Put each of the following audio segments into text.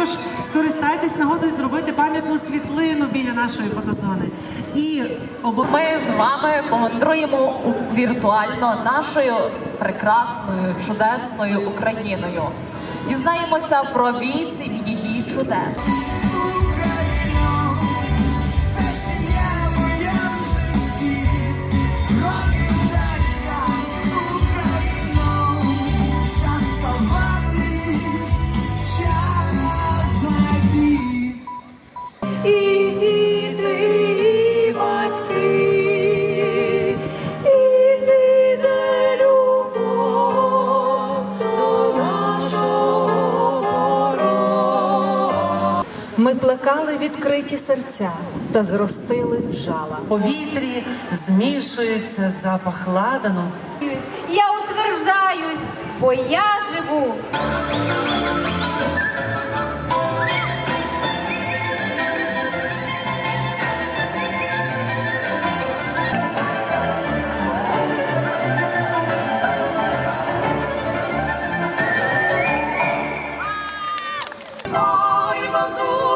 Також скористайтесь нагодою зробити пам'ятну світлину біля нашої фотозони. І обов'язково Ми з вами помандруємо віртуально нашою прекрасною, чудесною Україною. Дізнаємося про вісім її чудес. Ми плекали відкриті серця та зростили жала. в повітрі змішується запах ладану. Я утверждаюсь, бо я живу. Ой, бандуро,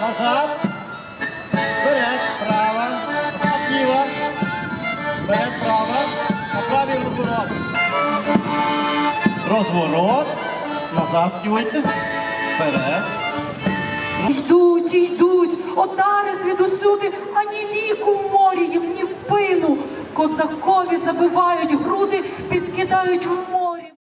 Назад. Вперед. Право. Назад. Ліво. Вперед. Право. На правий розворот. Розворот. Назад кивайте. Вперед. Йдуть, йдуть, отари звідусюди, ані ліку в морі їм, ні в пину. Козакові забивають груди, підкидають в море.